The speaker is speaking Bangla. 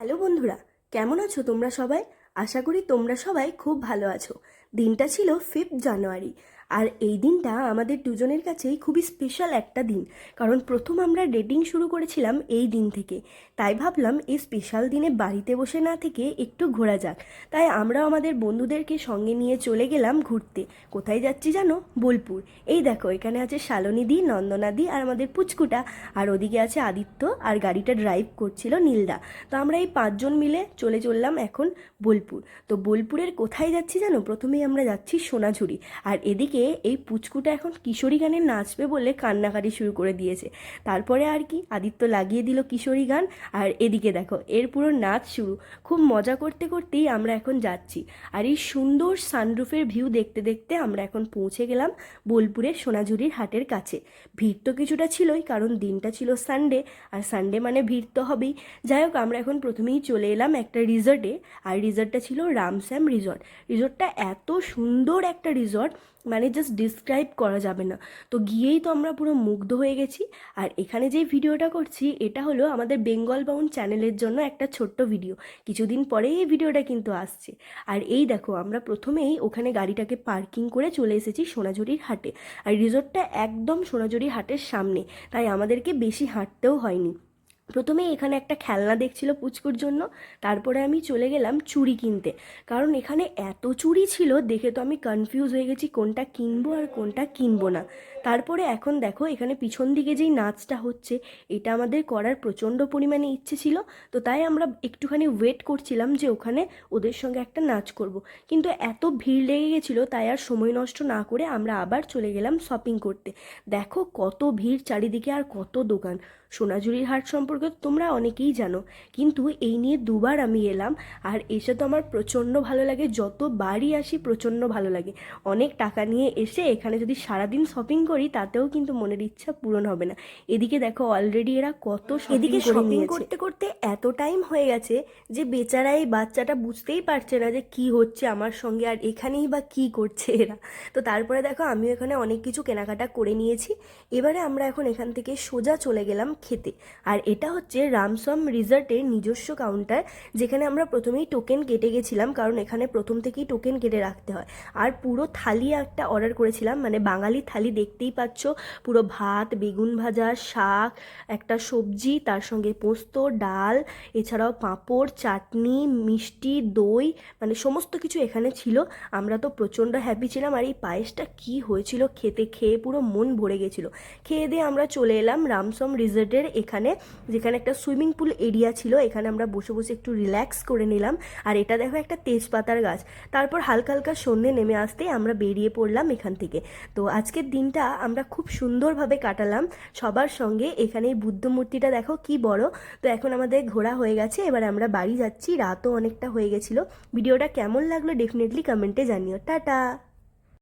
হ্যালো বন্ধুরা, কেমন আছো তোমরা সবাই? আশা করি তোমরা সবাই খুব ভালো আছো। দিনটা ছিল ফিফথ জানুয়ারি আর এই দিনটা আমাদের দুজনের কাছেই খুবই স্পেশাল একটা দিন। কারণ প্রথম আমরা ডেটিং শুরু করেছিলাম এই দিন থেকে। তাই ভাবলাম এই স্পেশাল দিনে বাড়িতে বসে না থেকে একটু ঘোরা যাক। তাই আমরা আমাদের বন্ধুদেরকে সঙ্গে নিয়ে চলে গেলাম ঘুরতে। কোথায় যাচ্ছি জানো? বোলপুর। এই দেখো, এখানে আছে শালনীদি নন্দনাদি আর আমাদের পুচকুটা। আর ওদিকে আছে আদিত্য আর গাড়িটা ড্রাইভ করছিল নীলদা। তো আমরা এই পাঁচজন মিলে চলে চললাম এখন বোলপুর। তো বোলপুরের কোথায় যাচ্ছি জানো? প্রথমেই আমরা যাচ্ছি সোনাঝুরি। আর এদিকে এই পুচকুটা এখন কিশোরী গানে নাচবে বলে কান্নাকাটি শুরু করে দিয়েছে। তারপরে আর কি আদিত্য লাগিয়ে দিল কিশোরী গান। আর এদিকে দেখো, এর পুরো নাচ শুরু। খুব মজা করতে করতেই আমরা এখন যাচ্ছি। আর এই সুন্দর সানরুফের ভিউ দেখতে দেখতে আমরা এখন পৌঁছে গেলাম বোলপুরের সোনাঝুরির হাটের কাছে। ভিড় তো কিছুটা ছিলই, কারণ দিনটা ছিল সানডে। আর সানডে মানে ভিড় তো হবেই। যাই হোক, আমরা এখন প্রথমেই চলে এলাম একটা রিসর্টে। আর রিসর্টটা ছিল রামস্যাম রিসর্ট। রিসর্টটা এত সুন্দর একটা রিসর্ট মানে জাস্ট ডিসক্রাইব করা যাবে না। তো গিয়েই তো আমরা পুরো মুগ্ধ হয়ে গেছি। আর এখানে যেই ভিডিওটা করছি, এটা হলো আমাদের বেঙ্গল বাউন্ড চ্যানেলের জন্য একটা ছোট্ট ভিডিও কিছুদিন পরেই এই ভিডিওটা কিন্তু আসছে। আর এই দেখো, আমরা প্রথমেই ওখানে গাড়িটাকে পার্কিং করে চলে এসেছি সোনাঝুরির হাটে। আর রিসর্টটা একদম সোনাঝুরি হাটের সামনে। তাই আমাদেরকে বেশি হাঁটতেও হয়নি। প্রথমে এখানে একটা খেলনা দেখছিল পুচকুর জন্য, তারপরে আমি চলে গেলাম চুড়ি কিনতে। কারণ এখানে এত চুড়ি ছিল, দেখে তো আমি কনফিউজ হয়ে গেছি কোনটা কিনবো আর কোনটা কিনবো না। তারপরে এখন দেখো, এখানে পিছন দিকে যেই নাচটা হচ্ছে, এটা আমাদের করার প্রচণ্ড পরিমাণে ইচ্ছে ছিল, তো তাই আমরা একটুখানি ওয়েট করছিলাম যে ওখানে ওদের সঙ্গে একটা নাচ করব। কিন্তু এত ভিড় লেগে গেছিল, তাই আর সময় নষ্ট না করে আমরা আবার চলে গেলাম শপিং করতে। দেখো কত ভিড় চারিদিকে আর কত দোকান। সোনাঝুরির হাট সম্পর্কে তো তোমরা অনেকেই জানো। কিন্তু এই নিয়ে দুবার আমি এলাম আর এসে তো আমার প্রচণ্ড ভালো লাগে যতবারই আসি প্রচণ্ড ভালো লাগে। অনেক টাকা নিয়ে এসে এখানে যদি সারাদিন শপিং করি তাতেও কিন্তু মনের ইচ্ছা পূরণ হবে না। এদিকে দেখো অলরেডি এরা কত এদিকে শপিং করতে করতে এত টাইম হয়ে গেছে যে বেচারা এই বাচ্চাটা বুঝতেই পারছে না যে কি হচ্ছে আমার সঙ্গে আর এখানেই বা কি করছে এরা। তো তারপরে দেখো আমিও এখানে অনেক কিছু কেনাকাটা করে নিয়েছি। এবারে আমরা এখন এখান থেকে সোজা চলে গেলাম খেতে। আর এটা হচ্ছে রামসম রিসর্টের নিজস্ব কাউন্টার যেখানে আমরা প্রথমেই টোকেন কেটে গেছিলাম, কারণ এখানে প্রথম থেকেই টোকেন কেটে রাখতে হয়। আর পুরো থালি একটা অর্ডার করেছিলাম মানে বাঙালি থালি দেখতেই পাচ্ছ, পুরো ভাত, বেগুন ভাজা, শাক, একটা সবজি, তার সঙ্গে পোস্ত, ডাল, এছাড়াও পাঁপড়, চাটনি, মিষ্টি, দই মানে সমস্ত কিছু এখানে ছিল। আমরা তো প্রচণ্ড হ্যাপি ছিলাম, আর এই পায়েসটা কি হয়েছিল খেতে, খেয়ে পুরো মন ভরে গেছিল। খেয়ে দিয়ে আমরা চলে এলাম রামসম রিসর্টের এখানে যেখানে একটা সুইমিং পুল এরিয়া ছিল, এখানে আমরা বসে বসে একটু রিল্যাক্স করে নিলাম। আর এটা দেখো একটা তেজপাতার গাছ। তারপর হালকা হালকা সন্ধে নেমে আসতেই আমরা বেরিয়ে পড়লাম এখান থেকে। তো আজকের দিনটা আমরা খুব সুন্দরভাবে কাটালাম। সবার সঙ্গে এখানে এই বুদ্ধ মূর্তিটা দেখো কি বড়। তো এখন আমাদের ঘোরা হয়ে গেছে, এবার আমরা বাড়ি যাচ্ছি। রাতও অনেকটা হয়ে গেছিল। ভিডিওটা কেমন লাগল ডেফিনেটলি কমেন্টে জানিও। টাটা!